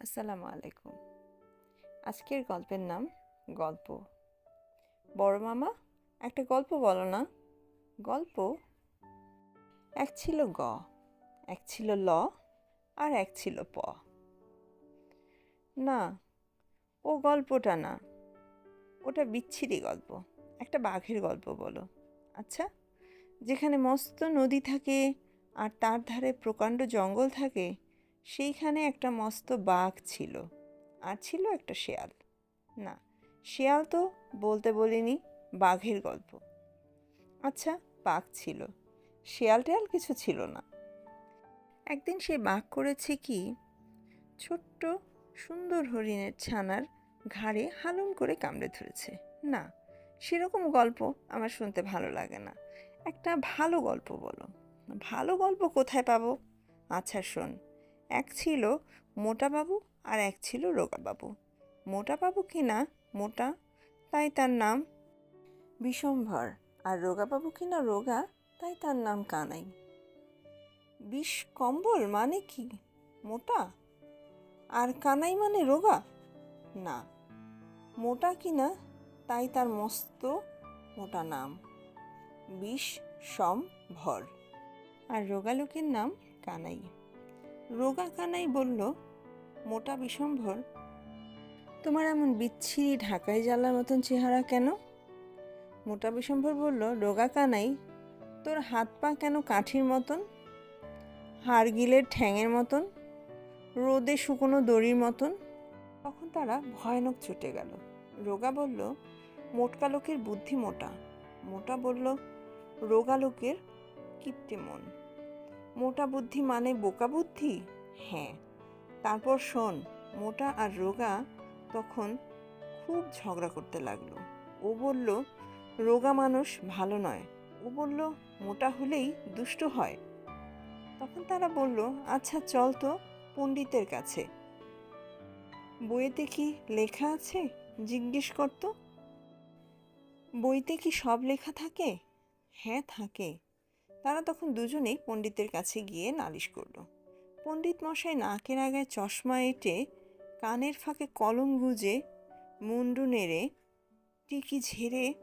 আসসালামু আলাইকুম। আজকের গল্পের নাম গল্প। বড় মামা, একটা গল্প বলো না। গল্প, এক ছিল গ, এক ছিল ল, আর এক ছিল প। না, ও গল্পটা না। ওটা বিচ্ছিরি গল্প, একটা বাঘের গল্প বলো। আচ্ছা যেখানে মস্ত নদী থাকে আর তার ধারে প্রকাণ্ড জঙ্গল থাকে সেইখানে একটা মস্ত বাঘ ছিল, আর ছিল একটা শেয়াল। না, শেয়াল তো বলতে বলিনি, বাঘের গল্প। আচ্ছা বাঘ ছিল, শেয়াল টেয়াল কিছু ছিল না। একদিন সে বাঘ করেছে কি, ছোট্ট সুন্দর হরিণের ছানার ঘাড়ে হালুম করে কামড়ে ধরেছে। না, সেরকম গল্প আমার শুনতে ভালো লাগে না। একটা ভালো গল্প বলো। ভালো গল্প কোথায় পাবো? আচ্ছা শোন এক ছিল মোটা বাবু আর এক ছিল রোগা বাবু। মোটা বাবু কি না মোটা? তাই তার নাম বিষম্ভর আর রোগা বাবু কি না রোগা? তাই তার নাম কানাই। বিষ কম্বল মানে কি? মোটা? আর কানাই মানে রোগা? না। মোটা কি না? তাই তার মস্ত মোটা নাম। বিষ সম ভর আর রোগা লোকের নাম কানাই। রোগা কানাই বলল মোটা বিষম্ভর। তোমার এমন বিচ্ছিরি ঢাকায় জ্বালার মতন চেহারা কেন? মোটা বিষম্ভর বলল রোগা কানাই তোর হাত পা কেন কাঠির মতন? হাড়গিলের ঠ্যাঙের মতন? রোদে শুকনো দড়ির মতন? তখন তারা ভয়ানক ছুটে গেল। রোগা বলল মোটকা লোকের বুদ্ধি মোটা। মোটা বলল রোগা লোকের কিপ্টে মন মোটা বুদ্ধি মানে বোকা বুদ্ধি? হ্যাঁ। তারপর শোন, মোটা আর রোগা তখন খুব ঝগড়া করতে লাগল। ও বলল, রোগা মানুষ ভালো নয়। ও বলল, মোটা হলেই দুষ্ট হয়। তখন তারা বলল আচ্ছা চল তো পণ্ডিতের কাছে। বইয়েতে কি লেখা আছে? জিজ্ঞেস করতো বইতে কি সব লেখা থাকে? হ্যাঁ থাকে। তারা তখন দুজনেই পণ্ডিতের কাছে গিয়ে নালিশ করল। পণ্ডিত মশাই নাকের আগায় চশমা এঁটে কানের ফাঁকে কলম গুজে মুন্ডু নেড়ে টিকি ঝেড়ে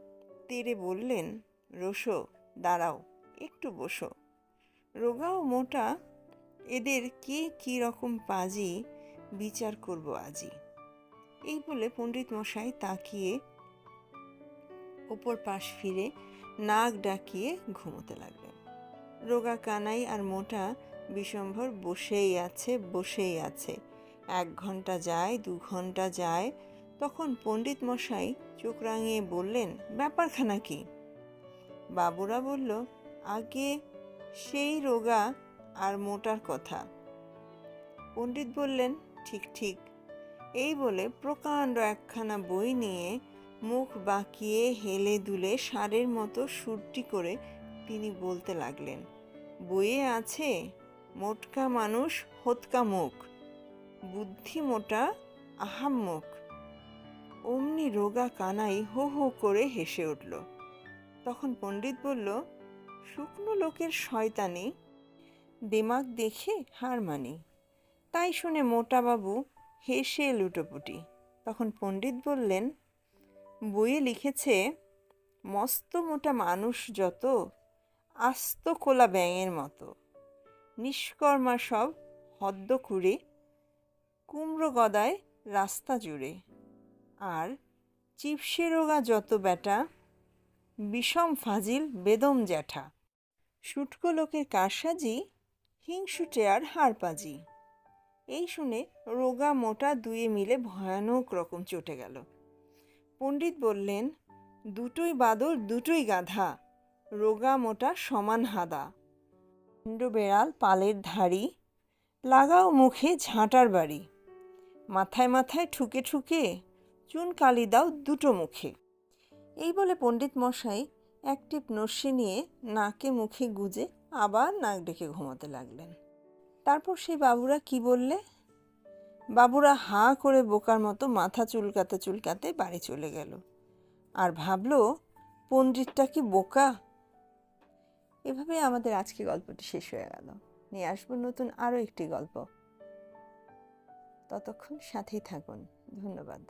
তেড়ে বললেন, রসো, দাঁড়াও, একটু বসো। রোগা ও মোটা এদের কে কী রকম পাজি বিচার করব আজি? এই বলে পণ্ডিত মশাই তাকিয়ে ওপর পাশ ফিরে নাক ডাকিয়ে ঘুমোতে লাগলেন। রোগা কানাই আর মোটা বিষম্ভর বসেই আছে বসেই আছে। এক ঘণ্টা যায়, দু ঘণ্টা যায়, তখন পণ্ডিত মশাই চোখ রাঙিয়ে বললেন, ব্যাপারখানা কি? বাবুরা বলল, আগে সেই রোগা আর মোটার কথা। পণ্ডিত বললেন, ঠিক ঠিক। এই বলে প্রকাণ্ড একখানা বই নিয়ে মুখ বাঁকিয়ে হেলে দুলে ষাঁড়ের মতো সুরটি করে তিনি বলতে লাগলেন, বইয়ে আছে, মোটকা মানুষ হোতকা মুখ, বুদ্ধি মোটা আহাম মুখ। অমনি রোগা কানাই হো হো করে হেসে উঠল। তখন পণ্ডিত বলল, শুকনো লোকের শয়তানি, দেমাগ দেখে হার মানি। তাই শুনে মোটাবাবু হেসে লুটোপুটি। তখন পণ্ডিত বললেন, বইয়ে লিখেছে, মস্ত মোটা মানুষ যত আস্ত খোলা ব্যাঙের মতো। নিষ্কর্মা সব হদ্দ কুড়ে কুমড়ো গদায় রাস্তা জুড়ে। আর চিপসে রোগা যত ব্যাটা, বিষম ফাজিল বেদম জ্যাঠা। শুটকো লোকের কারসাজি হিংসুটে আর হাড়পাজি। এই শুনে রোগা মোটা দুয়ে মিলে ভয়ানক রকম চটে গেল। পণ্ডিত বললেন, দুটোই বাদর, দুটোই গাধা। রোগা মোটা সমান হাদা। বেড়াল পালের ধাড়ি, লাগাও মুখে ঝাঁটার বাড়ি। মাথায় মাথায় ঠুকে ঠুকে চুন কালি দাও দুটো মুখে। এই বলে পণ্ডিত মশাই এক টিপ নস্যি নিয়ে নাকে মুখে গুজে আবার নাক ডেকে ঘুমাতে লাগলেন। তারপর সেই বাবুরা কি বললে? বাবুরা হা করে বোকার মতো মাথা চুলকাতে চুলকাতে বাড়ি চলে গেল। আর ভাবলো, পণ্ডিতটা কি বোকা? এভাবে আমাদের আজকে গল্পটি শেষ হয়ে গেল। নিয়ে আসব নতুন আরও একটি গল্প। ততক্ষণ সাথেই থাকুন। ধন্যবাদ।